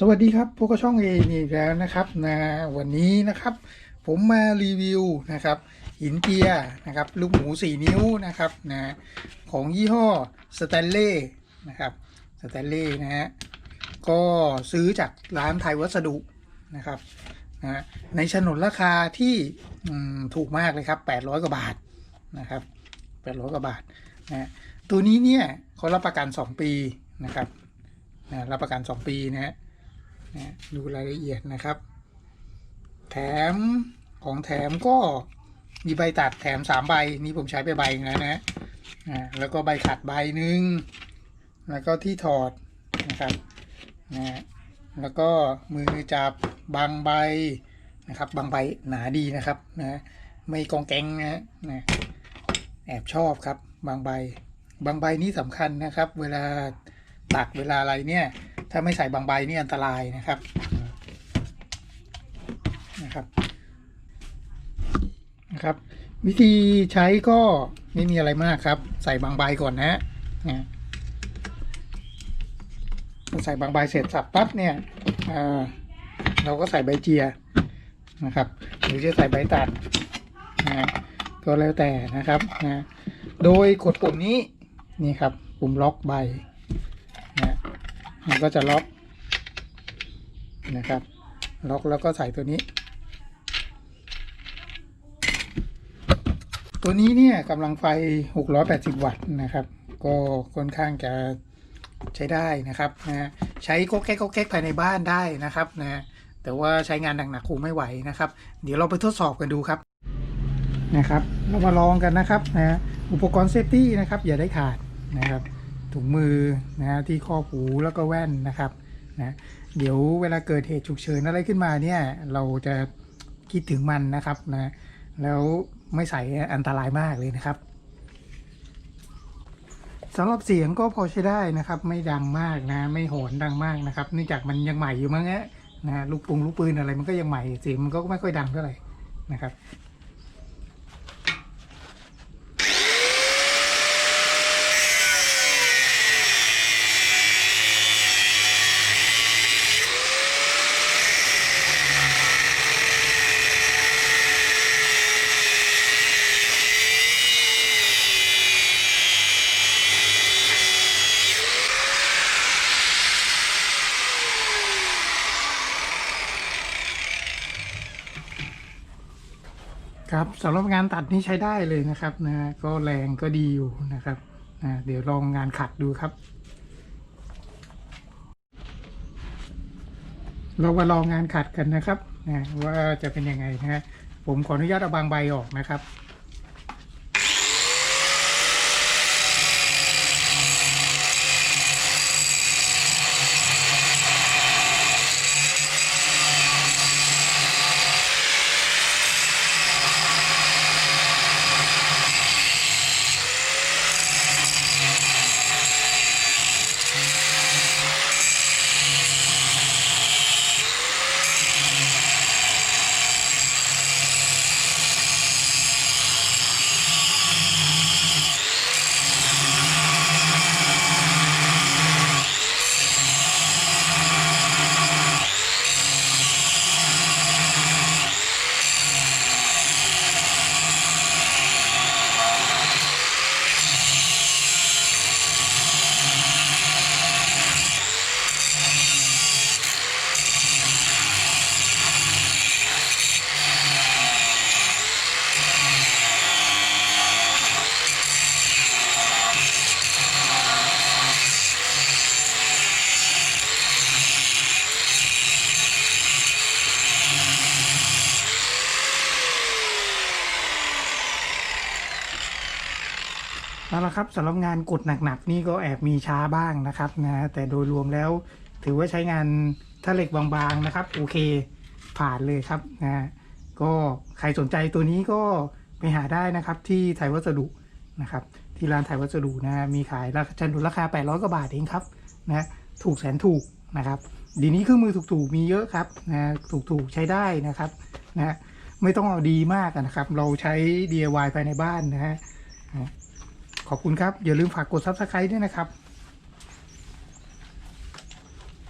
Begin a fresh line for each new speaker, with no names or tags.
สวัสดีครับพวกบช่องเอนี่แล้วนะครับนะวันนี้นะครับ ผมมารีวิวนะครับ หินเจียนะครับ ลูกหมู 4 นิ้วนะครับนะของยี่ห้อสแตนเล่นะครับสแตนเล่นะฮะก็ซื้อจากร้านไทยวัสดุนะครับนะในฉนนราคาที่ถูกมากเลยครับ 800 กว่าบาทนะครับ800 กว่าบาทนะตัวนี้เนี่ยเขารับประกัน 2 ปีนะครับนะรับประกัน 2 ปีนะฮะ นะดูรายละเอียดนะครับ แถมของแถมก็มีใบตัดแถมสามใบนี้ผมใช้ไปใบหนึงแล้วนะอ่าแล้วก็ใบขัดใบหนึ่งแล้วก็ที่ถอดนะครับนะแล้วก็มือจับบางใบนะครับ บางใบหนาดีนะครับนะไม่กองแกงนะนะแอบชอบครับบางใบบางใบนี้สำคัญนะครับ เวลาตัดเวลาอะไรเนี่ย ถ้าไม่ใส่บางใบนี่อันตรายนะครับนะครับนะครับ วิธีใช้ก็ไม่มีอะไรมากครับ ใส่บางใบก่อนนะนะใส่บางใบเสร็จสับปั๊บเนี่ยอ่าเราก็ใส่ใบเจียนะครับ หรือจะใส่ใบตัดนะก็แล้วแต่นะครับนะโดยกดปุ่มนี้นี่ครับปุ่มล็อกใบ มันก็จะล็อกนะครับ ล็อกแล้วก็ใส่ตัวนี้ ตัวนี้เนี่ยกำลังไฟ 680 วัตต์นะครับ ก็ค่อนข้างจะใช้ได้นะครับนะใช้ก็แก๊กก็แก๊กภายในบ้านได้นะครับนะแต่ว่าใช้งานหนักๆคงไม่ไหวนะครับ เดี๋ยวเราไปทดสอบกันดูครับนะครับ เรามาลองกันนะครับนะอุปกรณ์เซฟตี้นะครับอย่าได้ขาดนะครับ ถุงมือนะฮะที่ข้อหูแล้วก็แว่นนะครับนะเดี๋ยวเวลาเกิดเหตุฉุกเฉินอะไรขึ้นมาเนี่ยเราจะคิดถึงมันนะครับนะแล้วไม่ใส่อันตรายมากเลยนะครับสำหรับเสียงก็พอใช้ได้นะครับ ไม่ดังมากนะ ไม่โหนดังมากนะครับเนื่องจากมันยังใหม่อยู่มั้งนะลูกปุงลูกปืนอะไรมันก็ยังใหม่เสียงมันก็ไม่ค่อยดังเท่าไหร่นะครับ ครับสำหรับงานตัดนี่ใช้ได้เลยนะครับนะก็แรงก็ดีอยู่นะครับนะเดี๋ยวลองงานขัดดูครับเรามาลองงานขัดกันนะครับนะว่าจะเป็นยังไงนะฮะผมขออนุญาตเอาบางใบออกนะครับ เอาละครับสำหรับงานกดหนักๆนี่ก็แอบมีช้าบ้างนะครับนะแต่โดยรวมแล้วถือว่าใช้งานถ้าเหล็กบางๆนะครับ โอเคผ่านเลยครับนะก็ใครสนใจตัวนี้ก็ไปหาได้นะครับที่ไทยวัสดุนะครับที่ร้านไทยวัสดุนะมีขายราคาชันดุลราคา 800กว่าบาทเองครับนะถูกแสนถูกนะครับดีนี้เครื่องมือถูกๆมีเยอะครับนะถูกๆใช้ได้นะครับนะไม่ต้องเอาดีมากนะครับ เราใช้ DIY ภายในบ้านนะฮะ ขอบคุณครับ อย่าลืมฝากกด Subscribe ด้วยนะครับ